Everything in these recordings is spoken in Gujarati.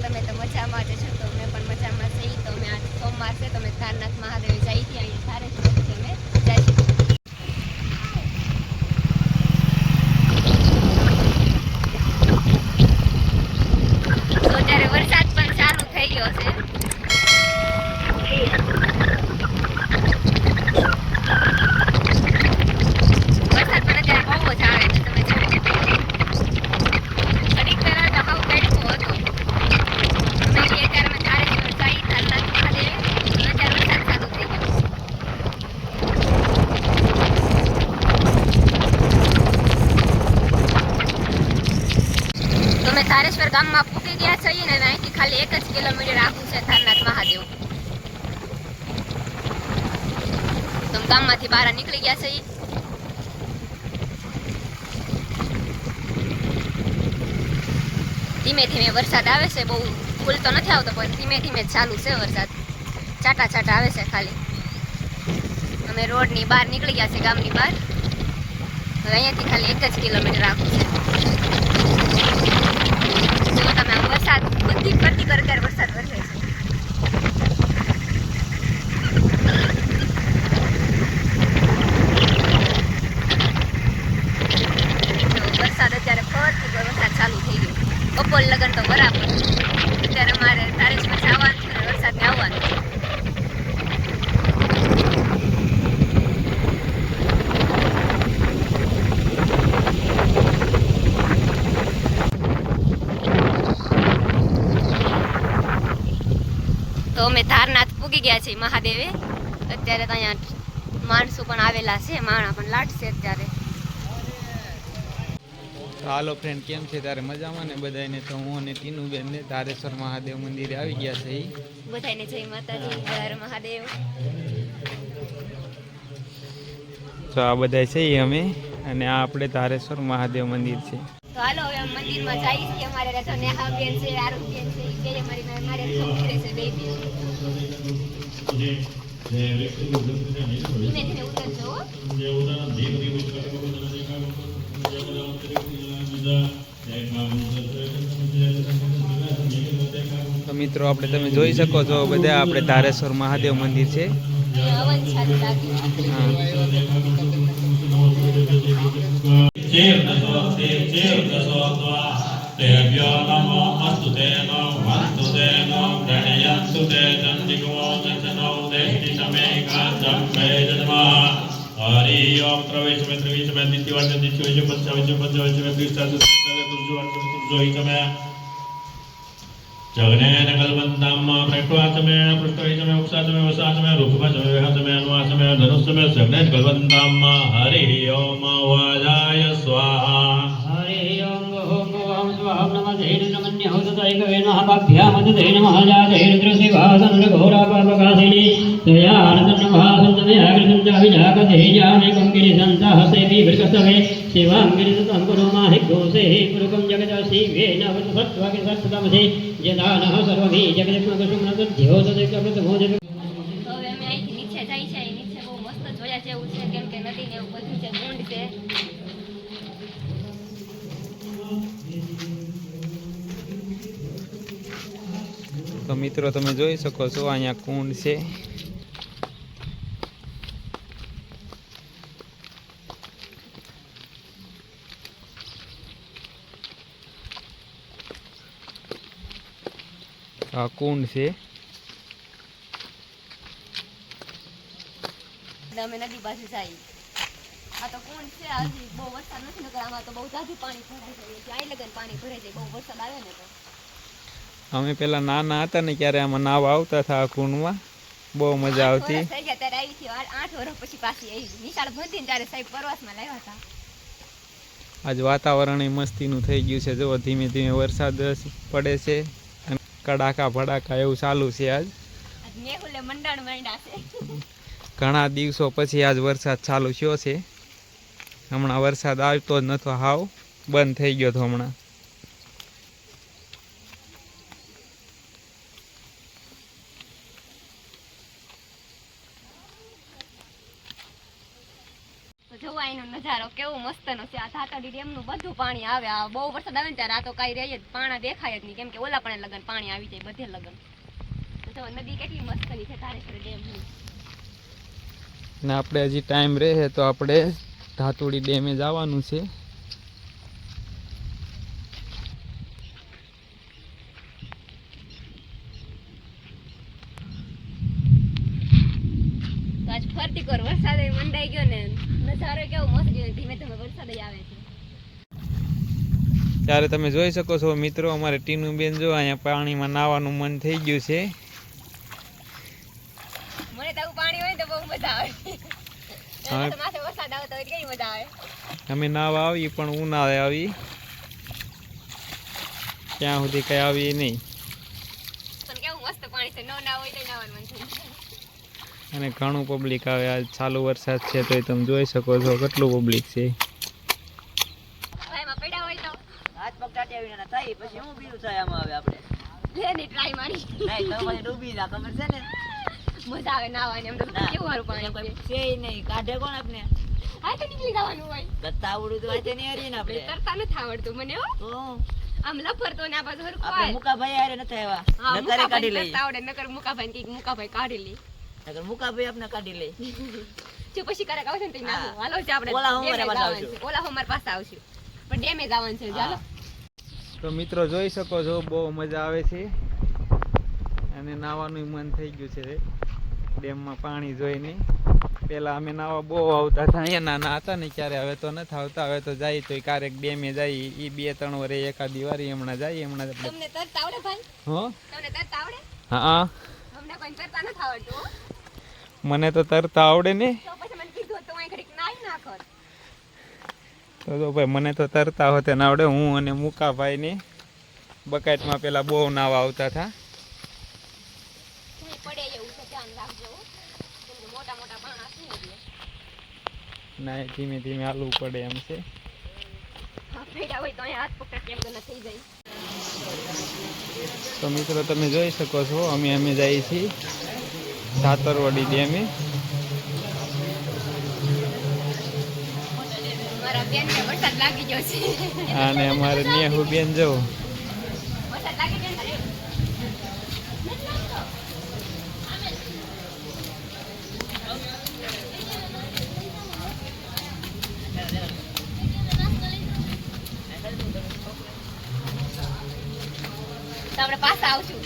તમે તો મજામાં જ છો તો અમે પણ મજામાં છીએ તો અમે આજ સોમવાર છે તો અમે તારનાથ મહાદેવ જઈ હતી અહીંયા તારે જ અમે જઈશું તો અત્યારે વરસાદ પણ ચાલુ થઈ ગયો છે વરસાદ પણ અત્યારે બહુ જ આવે છે તમે જુઓ ઘડીક પહેલા તો બહુ તડકો હતો અમે બી અત્યારમાં ચારેશ્વર જઈ તારનાથ મહાદેવ અને અત્યારે વરસાદ ચાલુ થઈ ગયો તો અમે તારેશ્વર ગામમાં પૂકી ગયા છીએ ને અહીંથી ખાલી એક જ કિલોમીટર આખું છે તારનાથ મહાદેવ. તો અમે ગામમાંથી બહાર નીકળી ગયા છીએ ધીમે ધીમે વરસાદ આવે છે, બહુ ફૂલ તો નથી આવતો, પણ ધીમે ધીમે જ ચાલુ છે વરસાદ. ચાટા ચાટા આવે છે ખાલી. અમે રોડની બહાર નીકળી ગયા છે, ગામની બહાર. હવે અહીંયાથી ખાલી એક જ કિલોમીટર આખું છે જો તમે આમ વરસાદ બધી કરતી કર ત્યારે વરસાદ વરસે છે જો વરસાદ અત્યારે ફરતી પર વરસાદ ચાલુ થઈ ગયો બપોર લગન તો બરાબર અત્યારે અમારે તારીખમાં જવાનું છે અને વરસાદને આવવાનું છે તો અમે ધારનાથ પૂગી ગયા છીએ મહાદેવે. અત્યારે તો અહીંયા માણસો પણ આવેલા છે માણા પણ લાટશે અત્યારે. હાલો ફ્રેન્ડ કેમ છે? તારે મજામાં ને બધાને તો હું અને ટીનુબેન ને ધારેશ્વર મહાદેવ મંદિરે આવી ગયા છે. બધાને જય માતાજી હર મહાદેવ. તો આ બધા છે એ અમે અને આ આપણે ધારેશ્વર મહાદેવ મંદિર છે. તો હાલો હવે મંદિરમાં જઈએ અમારે તો નેહા બેન છે આરુષ બેન છે. ઈ બે અમારી મારે છોકરી છે બે બેન ધીમે ધીમે ઉતરજો હો. તો મિત્રો આપણે તમે જોઈ શકો છો બધા આપણે ધારેશ્વર મહાદેવ મંદિર છે. હા. तेभ्यो नमो अस्तु ते नो वन्तु ते नो प्रणयन्तु ते चण्डिको दशनो देष्टि समे काञ्चं मे नमः हरि ओम प्रवेश में प्रवेश में नित्य वर्ष नित्य वर्ष पंच वर्ष पंच वर्ष में तीर्थ वर्ष तुर्जो वर्ष तुर्जो ही समय जगनेन कल्पन्ताम प्रक्वाच में पृष्ठवाच में उक्षाच में वसाच में रुखवाच में विहाच में अनुवाच में धनुष में जगनेन कल्पन्ताम हरि ओम वाजाय स्वाहा जदानः सर्वभि जगदित्मकसुम्नतद्योतदैकप्रतमोदि તો હવે અમે અહીંથી નીચે જાય છે અહીં નીચે બહુ મસ્ત જોયા જેવું છે કેમ કે નદી ને એવું બધું છે કુંડ છે તો મિત્રો, તમે જોઈ શકો છો, અહીંયા કુંડ છે. આ કુંડ છે. અમે નદી પાસે જઈએ. આ તો કુંડ છે, હજી બહુ વરસાદ નથી નકર આમાં તો બહુ જાજુ પાણી ભરાય જાય. છે અહીં લગન પાણી ભરાય જાય, બહુ વરસાદ આવે ને તો. અમે પેલા નાના હતા ને ત્યારે આમાં નાવા આવતા હતા આ કુંડમાં બહુ મજા આવતી. આજ વાતાવરણ મસ્તીનું થઈ ગયું છે. જો ધીમે ધીમે વરસાદ પડે છે અને કડાકા ભડાકા એવું ચાલુ છે આજ. ઘણા દિવસો પછી આજ વરસાદ ચાલુ થયો છે. હમણાં વરસાદ આવતો જ નતો. હાવ બંધ થઈ ગયો હતો હમણાં તો જોવા એનો નજારો કેવો મસ્તનો છે. આ ધાતડી ડેમનું બધું પાણી આવે. આ બહુ વરસાદ આવે ને ત્યારે આ તો કાંઈ રહે જ પાણા દેખાય જ નહીં. કેમ કે ઓલા પણ લગન પાણી આવી જાય બધે લગન. નદી કેટલી મસ્તની છે તારેશ્વર ડેમની. ને આપણે હજી ટાઈમ રહે તો આપણે ધાતુડી ડેમે જવાનું છે તો આજ ફરતી કર વરસાદ મંડાઈ ગયો ને નજારો કેવો મસ્ત છે ધીમે ધીમે વરસાદ આવે છે ત્યારે તમે જોઈ શકો છો મિત્રો અમારે ટીનું બેન જો અહીંયા પાણીમાં નાહવાનું મન થઈ ગયું છે. અમે નાવા આવી પણ ઉનાળે આવી. ત્યાં સુધી કઈ આવી નહીં. નાવાનું. અને ઘણું પબ્લિક આવે આજ ચાલુ વરસાદ છે તો તમે જોઈ શકો છો કેટલું પબ્લિક છે ભાઈ એમાં પડ્યા હોય તો હાથ પગ ટાટિયા વિના થાય પછી હું બીજું થાય આમાં આવે આપણે? લે ની ટ્રાય મારી. નહીં તો પછી ડૂબી જા ખબર છે ને? મજા આવે નાવાની એમ તો કેવું હારું પાણી કોઈ છે? નહીં કાઢે કોણ આપને? હા તો નીકળી જવાનું હોય. ગત્તા આવડું તો આજે નહીં હરીને આપણે. તરતા નથી આવડતું મને હો. આમ લફરતો ને આ બાજુ હરખું આપણે આવે મુકાભાઈ આરે નથી હા આવ્યા નકારે કાઢી લઈ આવડે નકર મુકાભાઈ કંઈક મુકાભાઈ કાઢી લે. નકર મુકાભાઈ આપને કાઢી લઈ જો પછી કરે આવશે ને તઈ હા. હાલો છે આપણે ઓલા હોમર પાસે આવશું. ઓલા હોમર પાસે આવશું. પણ ડેમેજ આવવાનું છે ચાલો. તો મિત્રો જોઈ શકો છો બહુ મજા આવે છે. અને નાવાનું મન થઈ ગયું છે ડેમમાં પાણી જોઈને. પેલા અમે નાવા બહુ આવતા હતા અહીંયા નાના હતા ને ક્યારે હવે તો નથી આવતા હવે તો જાય તો ક્યારેક ડેમે જાય એ બે ત્રણ વરે એકા દિવાળી હમણાં જાય હમણાં તમને તરતા આવડે ભાઈ? હો? તમને તરતા આવડે? હા તમને કોઈ તરતા નથી આવડતું મને તો તરતા આવડે ને. તો પછી મને કીધું તો અહીં ઘડીક નાઈ નાખોત. તો જો ભાઈ મને તો તરતા હોતે ના આવડે. હું અને મુકાભાઈની બકેટમાં પેલા બહુ નાવા આવતા હતા. ના ધીમે ધીમે હાલવું પડે એમ છે. તો મિત્રો તમે જોઈ શકો છો અમે અમે જઈએ છીએ સાતરવડી ડેમે મારા બેનને વરસાદ લાગી ગયો છે અને અમારે નેહુ બેન જવું આપણે પાછા આવશું.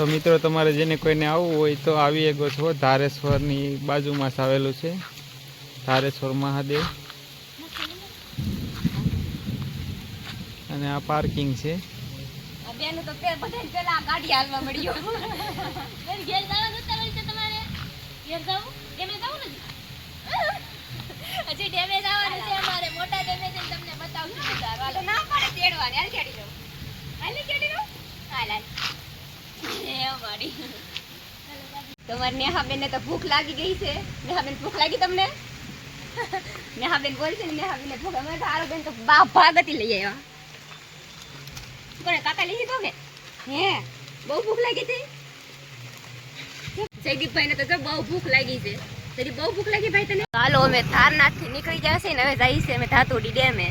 તો મિત્રો તમારે જેને કોઈને આવવું હોય તો આવી એક છો ધારેશ્વરની બાજુમાં જ આવેલું છે. ધારેશ્વર મહાદેવ. અને આ પાર્કિંગ છે. આ તમારે છે નેહાબેન ને તો ભૂખ લાગી ગઈ છે. નેહાબેન, ભૂખ લાગી તમને? નેહાબેન બોલશે ને નેહાબેન ભૂખ અમે તો આરો બેન, તો બા ભાગતી લઈ આવ્યા. કોને કાકા લઈ લીધો કે? હે, બહુ ભૂખ લાગી હતી? જયદીપભાઈ ને તો બહુ ભૂખ લાગી છે. તરી બહુ ભૂખ લાગી ભાઈ તને? હાલો, અમે તારનાથથી નીકળી જશે ને, હવે જઈએ છે અમે ધાતુડી ડેમે.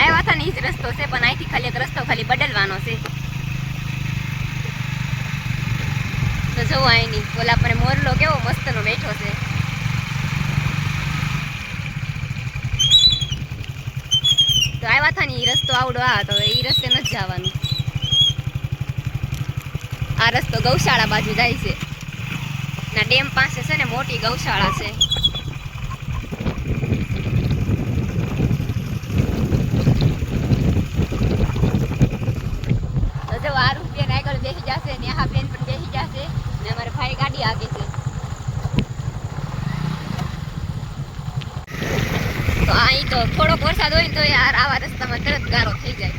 આવ્યા હતા ને એ જ રસ્તો છે, પણ અહીંથી ખાલી એક રસ્તો ખાલી બદલવાનો છે. તો જોવો અહીંની, ઓલા પર મોરલો કેવો મસ્તનો બેઠો છે. તો આવ્યા હતા ને ઈ રસ્તો આવડો આ તો ઈ રસ્તે નથી જવાનું. આ રસ્તો ગૌશાળા બાજુ જાય છે. ના ડેમ પાસે છે ને મોટી ગૌશાળા છે તો જો આરુષ બેન આગળ બેસી જશે ને આ બેન પણ બેસી જશે ને અમારા ભાઈ ગાડી આગે છે. તો અહીં તો થોડોક વરસાદ હોય ને તો યાર આવા રસ્તામાં તરત ગારો થઈ જાય.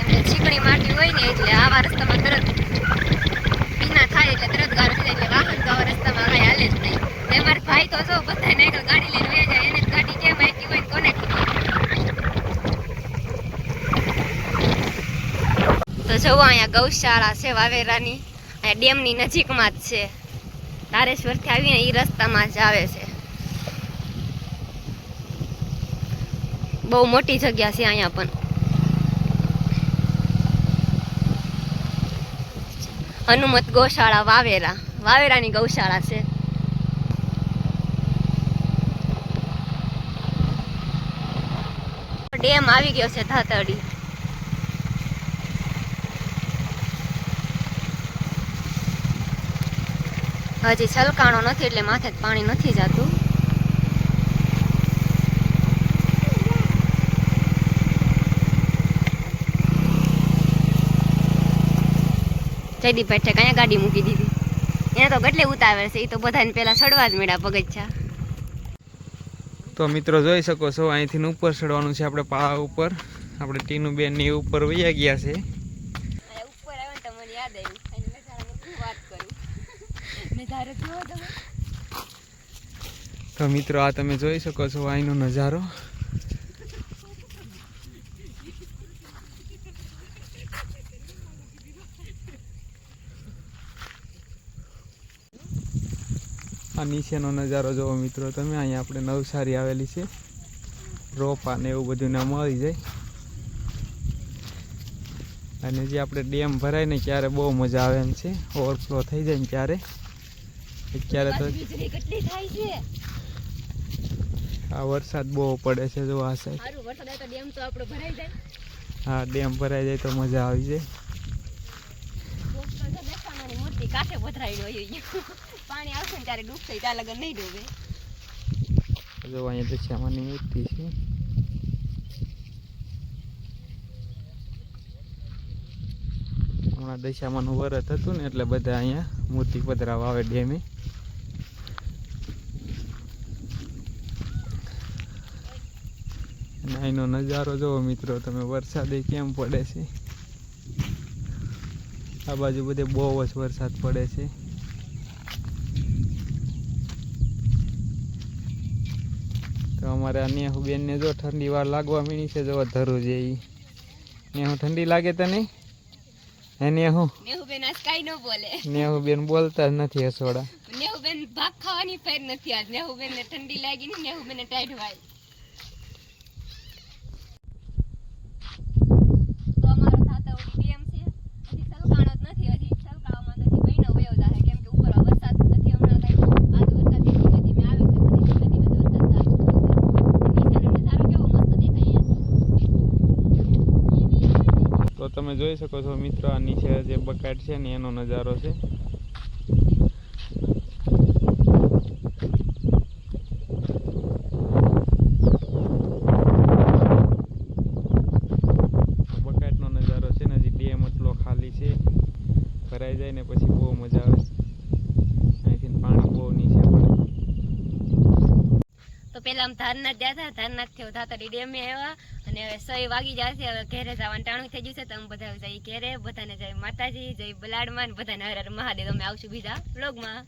કેમ ચીકણી માટી હોય ને એટલે આવા રસ્તામાં તરત ભીના થાય એટલે તરત ગારો થઈ જાય એટલે વાહન તો આવા રસ્તામાં કાંઈ હાલે જ નહીં ને મારા ભાઈ તો જો બધાને આગળ ગાડી લઈને વયા જાય એને જ ગાડી જે માહિતી હોય ને કોને ખબર તો જવો અહીંયા ગૌશાળા છે, વાવેરાની. અહીંયા ડેમની નજીકમાં જ છે. તારેશ્વરથી આવીને એ રસ્તામાં જ આવે છે. બહુ મોટી જગ્યા છે અહીંયા પણ. હનુમત ગૌશાળા, વાવેરા. વાવેરાની ગૌશાળા છે. ડેમ આવી ગયો છે ધાતરડી. હજી છલકાણો નથી એટલે માથે પાણી નથી જતું. જયદીપભાઈ ઠેક, અહીંયા ગાડી મૂકી દીધી. એને તો ગટલે ઉતાવે છે એ તો બધાને પહેલાં સડવા જ મેળા પગથિયા. તો મિત્રો જોઈ શકો છો, અહીંથી ઉપર ચડવાનું છે, આપણે પા ઉપર. આપણે ટીનું બેનની ઉપર વૈયા ગયા છે ઉપર આવ્યો તો મને યાદ આવ્યું અને નજારાની શું વાત કરું નજારો જોવો તમે તો મિત્રો, આ તમે જોઈ શકો છો અહીંનો નજારો. આ નીચેનો નજારો જોવો મિત્રો, તમે. અહીંયા આપણે નવસારી આવેલી છે. રોપા ને એવું બધું ના મળી જાય. અને જે આપણે ડેમ ભરાય ને, ત્યારે બહુ મજા આવે એમ છે. ઓવરફ્લો થઈ જાય ને ત્યારે. અત્યારે તો આ વરસાદ બહુ પડે છે જો આ સાઈડ. સારું વરસાદ આવે તો ડેમ તો આપણો ભરાઈ જાય. હા ડેમ ભરાઈ જાય તો મજા આવી જાય. તો કાંઠે પથરાઈ હોય પાણી આવશે ને ત્યારે ડૂબશે ત્યાં લગન નહીં ડૂબે. જો અહીંયા દશામાની મૂર્તિ છે. હમણાં દશામાનું વ્રત હતું ને એટલે બધા અહીંયા મૂર્તિ પદરા વાવે ડેમે. અહીંનો નજારો જોવો મિત્રો, તમે વરસાદે કેમ પડે છે? આ બાજુ બધે બહુ જ વરસાદ પડે છે. તો અમારે આ નેહુ બેનને જો ઠંડી વાર લાગવા મીણી છે જો ધરું જે એ નેહુ, ઠંડી લાગે તને? હે નેહુ? નેહુબેન આજ કાઈ ન બોલે. નેહુ બેન બોલતા જ નથી હસોડા નેહુબેન ભાગ ખાવાની ફેર નથી આજ. નેહુબેન ને ઠંડી લાગી ને નેહુબેન ને ટાઈટ વાય તો અમારો થાતાવડી ડેમ છે હજી સલકાણો જ નથી હજી સલકાવામાં નથી મહિનો વયો જાય કેમ કે ઉપર વરસાદ નથી હમણાં કઈ આજ વરસાદ ધીમે ધીમે આવે છે પછી ધીમે ધીમે જ વરસાદ ચાલુ થશે નીચેનો નજારો કેવો મસ્ત દેખાય અહીંયા તો તમે જોઈ શકો છો મિત્રો, આ નીચે જે બકાટ છે ને, એનો નજારો છે. બકાટનો નજારો છે હજી ડેમ એટલો ખાલી છે. ભરાઈ જાય ને પછી બહુ મજા આવે. અહીંથી પાણી બહુ નીચે પડે. તો પેલા આમ ધારનાથ ગયા હતા ધારનાથથી હતા ડેમે આવ્યા. અને હવે સહી વાગી જશે હવે ઘેરે જવાનું ટાણું થઈ ગયું છે, તો અમે બધા જઈ ઘેરે, બધાને જય માતાજી, જય બલાડમાં બધાને હર હર મહાદેવ. અમે આવશું બીજા વ્લોગમાં